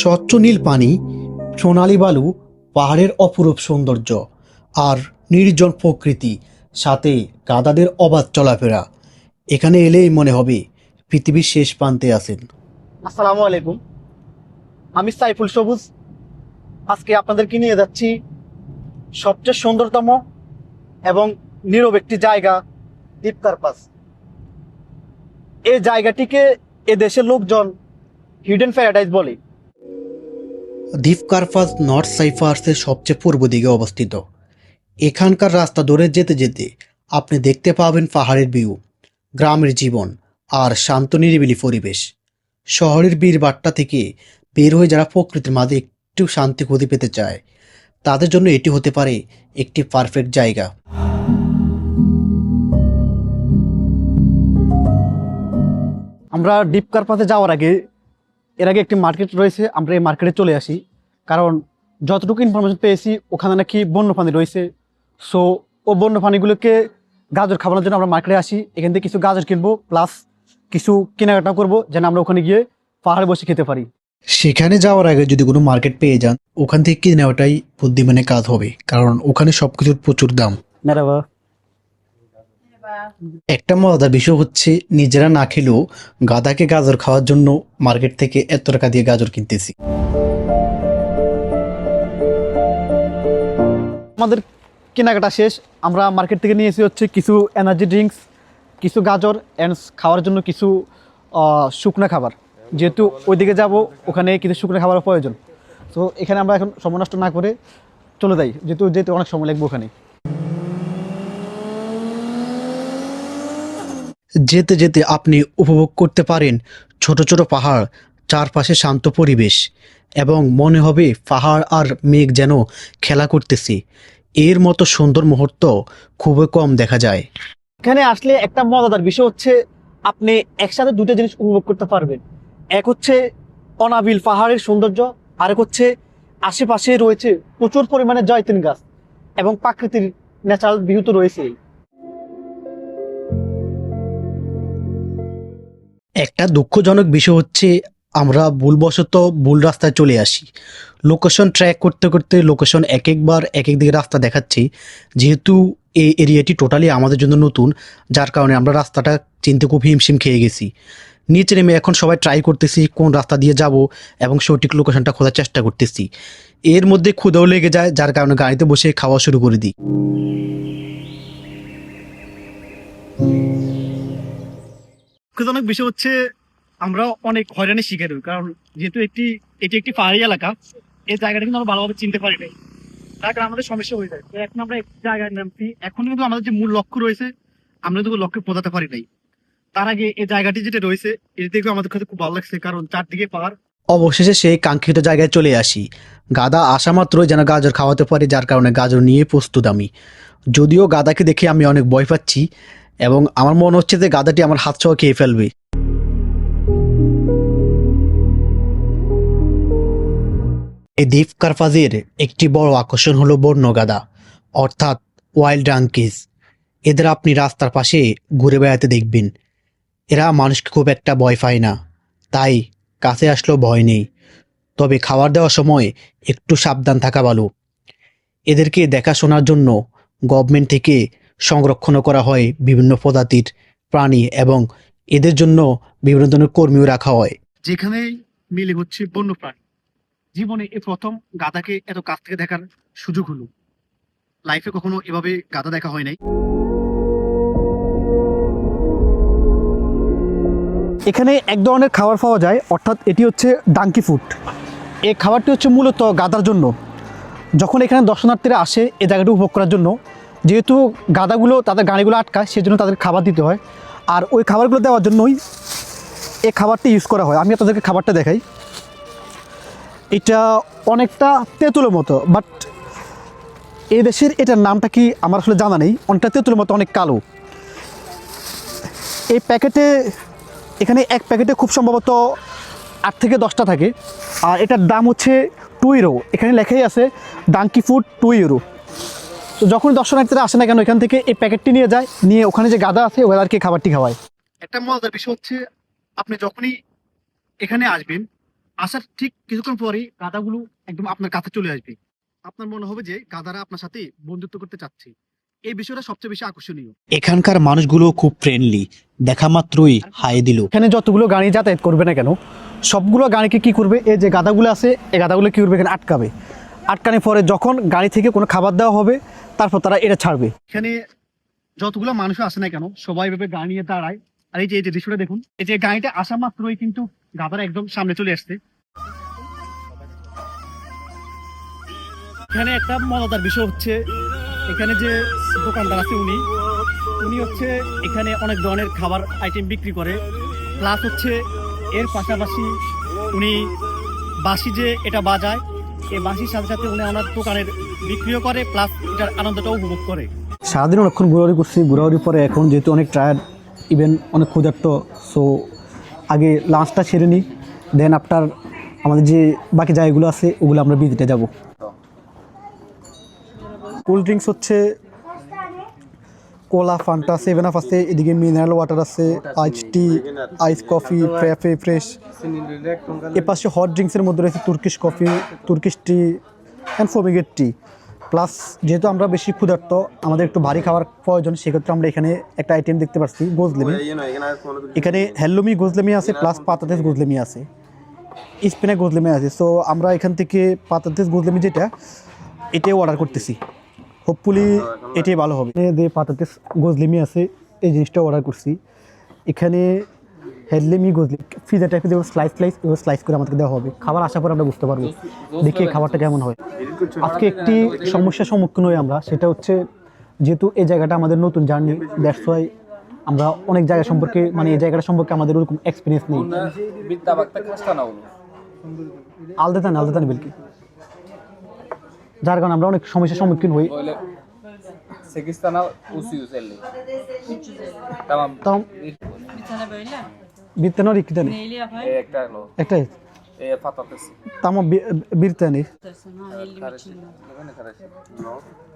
স্বচ্ছ নীল পানি, সোনালি বালু, পাহাড়ের অপরূপ সৌন্দর্য আর নির্জন প্রকৃতি, সাথে গাদাদের অবাধ চলাফেরা। এখানে এলেই মনে হবে পৃথিবীর শেষ প্রান্তে আছেন। আসসালামু আলাইকুম। আমি সাইফুল সবুজ। আজকে আপনাদেরকে নিয়ে যাচ্ছি সবচেয়ে সুন্দরতম এবং নীরব একটি জায়গা দীপকার পাস। এই জায়গাটিকে এ দেশের লোকজন হিডেন প্যারাডাইজ বলে। দ্বীপ কার্পাস নর্থ সাইফার্সের সবচেয়ে পূর্ব দিকে অবস্থিত। এখানকার রাস্তা ধরে যেতে যেতে আপনি দেখতে পাবেন পাহাড়ের ভিউ গ্রামের জীবন আর শান্ত নিরিবিলি পরিবেশ। শহরের বীরবাট্টা থেকে বের হয়ে যারা প্রকৃতির মাঝে একটু শান্তি খুঁজে পেতে চায়, তাদের জন্য এটি হতে পারে একটি পারফেক্ট জায়গা। আমরা ডিপ কার্পাতে যাওয়ার আগে এর আগে একটি মার্কেট রয়েছে আমরা এই মার্কেটে চলে আসি। কারণ যতটুকু ইনফরমেশন পেয়েছি ওখানে নাকি বন্য পানি রয়েছে। সো ও বন্য পানিগুলোকে গাজর খাবানোর জন্য আমরা মার্কেটে আসি। এখান থেকে কিছু গাজর কিনবো প্লাস কিছু কেনাকাটা করব যেন আমরা ওখানে গিয়ে পাহাড়ে বসে খেতে পারি। সেখানে যাওয়ার আগে যদি কোনো মার্কেট পেয়ে যান ওখান থেকে কিনে নেওয়াটাই বুদ্ধিমানের কাজ হবে। কারণ ওখানে সব কিছুর প্রচুর দাম। মেরাবা একটা মজাদার বিষয় হচ্ছে, নিজেরা না খেলেও গাদাকে গাজর খাওয়ার জন্য মার্কেট থেকে এত টাকা দিয়ে গাজর কিনতেছি। আমাদের কেনাকাটা শেষ। আমরা মার্কেট থেকে নিয়েছি হচ্ছে কিছু এনার্জি ড্রিঙ্কস কিছু গাজর অ্যান্ড খাওয়ার জন্য কিছু শুকনো খাবার। যেহেতু ওইদিকে যাব, ওখানে কিছু শুকনো খাবারের প্রয়োজন। তো এখানে আমরা এখন সময় নষ্ট না করে চলে যাই। যেহেতু যেহেতু অনেক সময় লাগবে ওখানে। যেতে যেতে আপনি উপভোগ করতে পারেন ছোট ছোট পাহাড়, চারপাশে শান্ত পরিবেশ এবং মনে হবে পাহাড় আর মেঘ যেন খেলা করতেছে। এর মতো সুন্দর মুহূর্ত খুবই কম দেখা যায়। এখানে আসলে একটা মজাদার বিষয় হচ্ছে, আপনি একসাথে দুটো জিনিস উপভোগ করতে পারবেন। এক হচ্ছে অনাবিল পাহাড়ের সৌন্দর্য, আরেক হচ্ছে আশেপাশে রয়েছে প্রচুর পরিমাণে জয়তিন গাছ এবং প্রাকৃতিক ন্যাচারাল ভিউ তো রয়েছেই। একটা দুঃখজনক বিষয় হচ্ছে আমরা ভুলবশত ভুল রাস্তায় চলে আসি। লোকেশন ট্র্যাক করতে করতে লোকেশন এক একবার এক এক দিকে রাস্তা দেখাচ্ছি। যেহেতু এই এরিয়াটি টোটালি আমাদের জন্য নতুন, যার কারণে আমরা রাস্তাটা চিনতে খুব হিমশিম খেয়ে গেছি। নিচে নেমে এখন সবাই ট্রাই করতেছি কোন রাস্তা দিয়ে যাব এবং সঠিক লোকেশনটা খোঁজার চেষ্টা করতেছি। এর মধ্যে ক্ষুদাও লেগে যায়, যার কারণে গাড়িতে বসে খাওয়া শুরু করে দিই। দুঃখজনক বিষয় হচ্ছে, আমরা অনেক হয়রানি শিকার হই। কারণ যেহেতু একটি, এটি একটি পাহাড়ি এলাকা, এই জায়গাটা কিন্তু আমরা ভালোভাবে চিনতে পারি নাই। তার কারণে আমাদের সমস্যা হয়ে যায়। এখন আমরা এক জায়গায় নামছি এখন কিন্তু আমাদের যে মূল লক্ষ্য রয়েছে, আমরা কিন্তু লক্ষ্যে পৌঁছাতে পারি নাই। তার আগে এই জায়গাটি যেটা রয়েছে, এটি দেখে আমাদের কাছে খুব ভালো লাগছে। কারণ চারদিকে পাহাড়। অবশেষে সেই কাঙ্ক্ষিত জায়গায় চলে আসি। গাদা আসা মাত্রই যেন গাজর খাওয়াতে পারি, যার কারণে গাজর নিয়ে প্রস্তুত আমি। যদিও গাদাকে দেখে আমি অনেক ভয় পাচ্ছি এবং আমার মনে হচ্ছে যে গাদাটি আমার হাত সহ খেয়ে ফেলবে। এই দ্বীপ কার্পাজের একটি বড় আকর্ষণ হলো বন্য গাদা, অর্থাৎ ওয়াইল্ড ডাঙ্কিজ এদের আপনি রাস্তার পাশে ঘুরে বেড়াতে দেখবেন। এরা মানুষকে খুব একটা ভয় পায় না, তাই কাছে আসলেও ভয় নেই। তবে খাবার দেওয়ার সময় একটু সাবধান থাকা ভালো। এদেরকে দেখাশোনার জন্য গভর্নমেন্ট থেকে সংরক্ষণও করা হয় বিভিন্ন প্রজাতির প্রাণী এবং এদের জন্য বিভিন্ন ধরনের কর্মীও রাখা হয়। যেখানে মিলে হচ্ছে বন্য প্রাণী জীবনে এ প্রথম গাদাকে এত কাছ থেকে দেখার সুযোগ হলো। লাইফে কখনো এভাবে গাদা দেখা হয় নাই। এখানে এক ধরনের খাবার পাওয়া যায় অর্থাৎ এটি হচ্ছে ডাঙ্কি ফুড এই খাবারটি হচ্ছে মূলত গাদার জন্য। যখন এখানে দর্শনার্থীরা আসে এ জায়গাটি উপভোগ করার জন্য যেহেতু গাদাগুলো তাদের গাড়িগুলো আটকায়, সেজন্য তাদের খাবার দিতে হয়। আর ওই খাবারগুলো দেওয়ার জন্যই এই খাবারটি ইউজ করা হয়। আমি আপনাদেরকে খাবারটা দেখাই। এটা অনেকটা তেঁতুলের মতো বাট এই দেশের এটার নামটা কি আমার আসলে জানা নেই। অনেকটা তেঁতুলের মতো, অনেক কালো। এই প্যাকেটে, এখানে এক প্যাকেটে খুব সম্ভবত আট থেকে দশটা থাকে। আর এটার দাম হচ্ছে টু ইউরো এখানে লেখাই আছে ডাঙ্কি ফুড টু ইউরো তো যখন দর্শনার্থীরা আসে না কেন এখান থেকে এই প্যাকেটটি নিয়ে যায় নিয়ে ওখানে যে গাদা আছে ওদেরকে খাবারটি খাওয়ায়। একটা মজার বিষয় হচ্ছে আপনি যখনই এখানে আসবেন আসার ঠিক কিছুক্ষণ পরেই গাদাগুলো একদম আপনার কাছে চলে আসবে। আপনার মনে হবে যে গাদারা আপনার সাথে বন্ধুত্ব করতে চাচ্ছে। এই বিষয়টা সবচেয়ে বেশি আকর্ষণীয়। এখানকার মানুষগুলো খুব ফ্রেন্ডলি দেখা মাত্রই হাই দিল। এখানে যতগুলো গাড়ি যাতায়াত করবে না কেন সবগুলো গাড়িকে কি করবে এই যে গাদাগুলো আছে এই গাদাগুলো কি করবে এখানে আটকাবে। আটকানোর পরে যখন গাড়ি থেকে কোনো খাবার দেওয়া হবে, তারপর তারা এটা ছাড়বে। এখানে যতগুলো মানুষ আসে না কেন, সবাই ভেবে গাড়ি নিয়ে দাঁড়ায়। আর এই যে এই যে দৃশ্যটা দেখুন, এই যে গাড়িটা আসা মাত্রই কিন্তু গাদারা একদম সামনে চলে আসছে। এখানে একটা মজাদার বিষয় হচ্ছে, এখানে যে দোকানদার আছে উনি উনি হচ্ছে এখানে অনেক ধরনের খাবার আইটেম বিক্রি করে। প্লাস হচ্ছে এর পাশাপাশি উনি বাসি যে এটা বাজায় এই বাঁশির সাথে সাথে উনি ওনার দোকানের বিক্রিও করে প্লাস এটার আনন্দটাও উপভোগ করে। সারাদিন অনেকক্ষণ ঘোরাঘুরি করছি ঘোরাঘুরির পরে এখন যেহেতু অনেক টায়ার্ড ইভেন অনেক ক্ষুধার্ত সো আগে লাঞ্চটা ছেড়ে নিই দেন আফটার আমাদের যে বাকি জায়গাগুলো আছে ওগুলো আমরা বিজিটে যাব। কোল্ড ড্রিঙ্কস হচ্ছে কোলা ফান্টা সেভেন আপ আছে, এদিকে মিনারেল ওয়াটার আছে আইস টি, আইস কফি ফ্রেফে ফ্রেশ। এ পাশে হট ড্রিঙ্কসের মধ্যে রয়েছে Turkish coffee, Turkish tea and ফোমিগেট tea. Plus যেহেতু আমরা বেশি ক্ষুধার্ত, আমাদের একটু ভারী খাবার প্রয়োজন, সেক্ষেত্রে আমরা এখানে একটা আইটেম দেখতে পাচ্ছি, গোজলেমি। এখানে হ্যালোমি গোজলেমি আছে প্লাস পাতাতেস গোজলেমি আছে। স্পেনে গোজলেমি আছে। সো আমরা এখান থেকে পাতাতেস গোজলেমি যেটা, এটাই অর্ডার করতেছি। হোপফুলি এটাই ভালো হবে। যে পাতাতে গোজলেমি আছে এই জিনিসটা অর্ডার করছি। এখানে হেডলেমি গোজলি ফিজা টাইপের যেমন স্লাইস স্লাইস এবার স্লাইস করে আমাদেরকে দেওয়া হবে। খাবার আসার পর আমরা বুঝতে পারব। দেখি খাবারটা কেমন হয়। আজকে একটি সমস্যার সম্মুখীন হই আমরা সেটা হচ্ছে যেহেতু এই জায়গাটা আমাদের নতুন জার্নি দ্যাটস ওয়াই আমরা অনেক জায়গা সম্পর্কে মানে এই জায়গাটা সম্পর্কে আমাদের ওরকম এক্সপিরিয়েন্স নেই? আলদাতান আলদাতান বিলকি যার কারণে আমরা অনেক সমস্যার সম্মুখীন হই Böyle 8 tane usu 150. Tamam. তাও Bir tane böyle. বিত্তানোর ইকিতানি Neyli yapayım? Ekler lo. একটাই patates. তামা বিরতানি Dersin ha 50 Karışık. içinde. Ne karışık? No.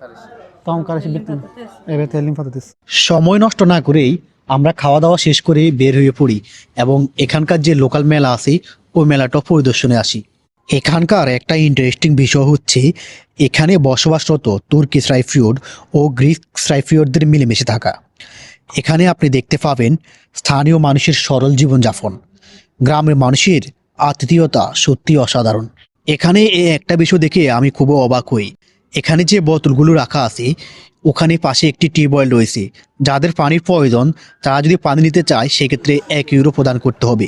Karışık. তাম বিরতানি Patates. এবার তেলিম ফাতাতিস সময় নষ্ট না করেই আমরা খাওয়া দাওয়া শেষ করে বের হয়ে পড়ি এবং এখানকার যে লোকাল মেলা আছে ওই মেলাটা পরিদর্শনে আসি এখানকার একটা ইন্টারেস্টিং বিষয় হচ্ছে, এখানে বসবাসরত তুর্কি সাইফ্রিয়ড ও গ্রিক সাইফ্রিয়ডদের মিলেমিশে থাকা। এখানে আপনি দেখতে পাবেন স্থানীয় মানুষের সরল জীবনযাপন। গ্রামের মানুষের আতিথেয়তা সত্যি অসাধারণ। এখানে এই একটা বিষয় দেখে আমি খুব অবাক হই। এখানে যে বোতলগুলো রাখা আছে, ওখানে পাশে একটি টিউবওয়েল রয়েছে। যাদের পানির প্রয়োজন, তারা যদি পানি নিতে চায়, সেক্ষেত্রে এক ইউরো প্রদান করতে হবে।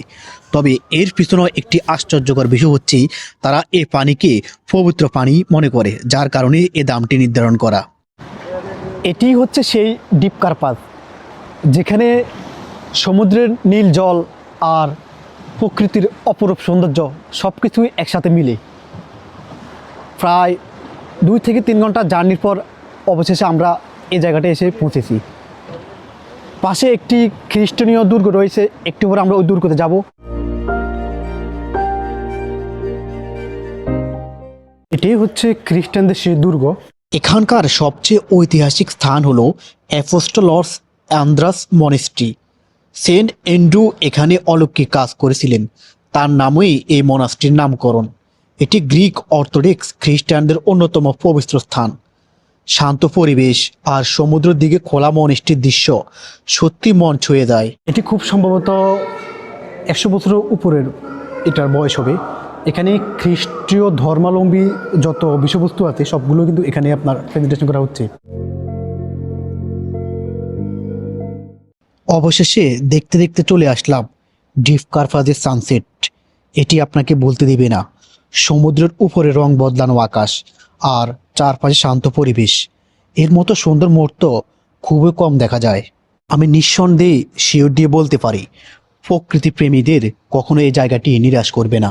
তবে এর পিছনে একটি আশ্চর্যকর বিষয় হচ্ছে, তারা এই পানিকে পবিত্র পানি মনে করে, যার কারণে এ দামটি নির্ধারণ করা। এটি হচ্ছে সেই ডিপ কার্পাস, যেখানে সমুদ্রের নীল জল আর প্রকৃতির অপরূপ সৌন্দর্য সব কিছুই একসাথে মিলে। প্রায় দুই থেকে তিন ঘণ্টা জার্নির পর অবশেষে আমরা এই জায়গাটা এসে পৌঁছেছি। পাশে একটি খ্রিস্টানীয় দুর্গ রয়েছে, একটু পরে আমরা ওই দুর্গতে যাব। এটাই হচ্ছে খ্রিস্টানদের সেই দুর্গ। এখানকার সবচেয়ে ঐতিহাসিক স্থান হলো Apostolos Andreas monastery. Saint Andrew এখানে অলৌকিক কাজ করেছিলেন। তার নামই এই মনাস্ট্রির নামকরণ। এটি গ্রিক অর্থোডক্স খ্রিস্টানদের অন্যতম পবিত্র স্থান। শান্ত পরিবেশ আর সমুদ্রের দিকে খোলা মনেস্ট্রির দৃশ্য সত্যি মন ছুঁয়ে যায়। এটি খুব সম্ভবত একশো বছরের উপরের এটার বয়স হবে। এখানে খ্রিস্টীয় ধর্মাবলম্বী যত বিষয়বস্তু আছে সবগুলো কিন্তু এখানে আপনার প্রেজেন্টেশন করা হচ্ছে। অবশেষে দেখতে দেখতে চলে আসলাম ডিপ কারফাজের সানসেট এটি আপনাকে বলতে দিবে না। সমুদ্রের উপরে রং বদলানো আকাশ আর চারপাশে শান্ত পরিবেশ। এর মতো সুন্দর মুহূর্ত খুবই কম দেখা যায়। আমি নিঃসন্দেহে শিওর দিয়ে বলতে পারি প্রকৃতি প্রেমীদের কখনো এই জায়গাটি নিরাশ করবে না।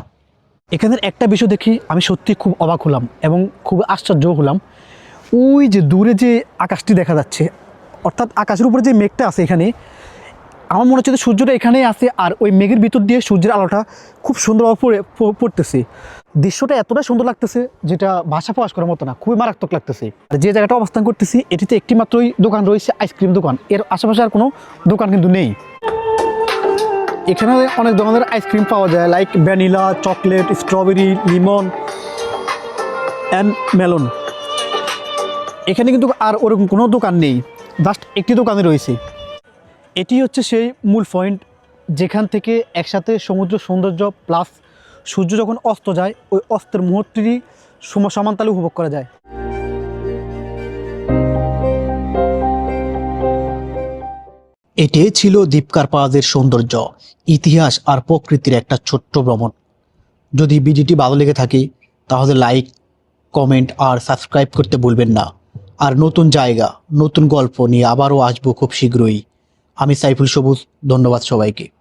এখানের একটা বিষয় দেখি আমি সত্যি খুব অবাক হলাম এবং খুব আশ্চর্য হলাম। ওই যে দূরে যে আকাশটি দেখা যাচ্ছে, অর্থাৎ আকাশের উপরে যে মেঘটা আছে এখানে, আমার মনে হচ্ছে যে সূর্যটা এখানেই আছে আর ওই মেঘের ভিতর দিয়ে সূর্যের আলোটা খুব সুন্দরভাবে পড়ে পড়তেছে। দৃশ্যটা এতটা সুন্দর লাগতেছে যেটা ভাষা প্রকাশ করার মতো না, খুবই মারাত্মক লাগতেছে। আর যে জায়গাটা অবস্থান করতেছি, এটিতে একটি মাত্রই দোকান রয়েছে, আইসক্রিম দোকান। এর আশেপাশে আর কোনো দোকান কিন্তু নেই। এখানে অনেক ধরনের আইসক্রিম পাওয়া যায় like vanilla chocolate strawberry lemon and melon এখানে কিন্তু আর ওরকম কোনো দোকান নেই জাস্ট একটি দোকানে রয়েছে। এটি হচ্ছে সেই মূল পয়েন্ট যেখান থেকে একসাথে সমুদ্র সৌন্দর্য প্লাস সূর্য যখন অস্ত যায়, ওই অস্তের মুহূর্তটি সম- সমানতালে উপভোগ করা যায়। এটাই ছিল দীপকার পাহাড়ের সৌন্দর্য, ইতিহাস আর প্রকৃতির একটা ছোট্ট ভ্রমণ। যদি ভিডিওটি ভালো লেগে থাকে, তাহলে লাইক, কমেন্ট আর সাবস্ক্রাইব করতে ভুলবেন না। আর নতুন জায়গা, নতুন গল্প নিয়ে আবারও আসব খুব শীঘ্রই। আমি সাইফুল সবুজ, ধন্যবাদ সবাইকে।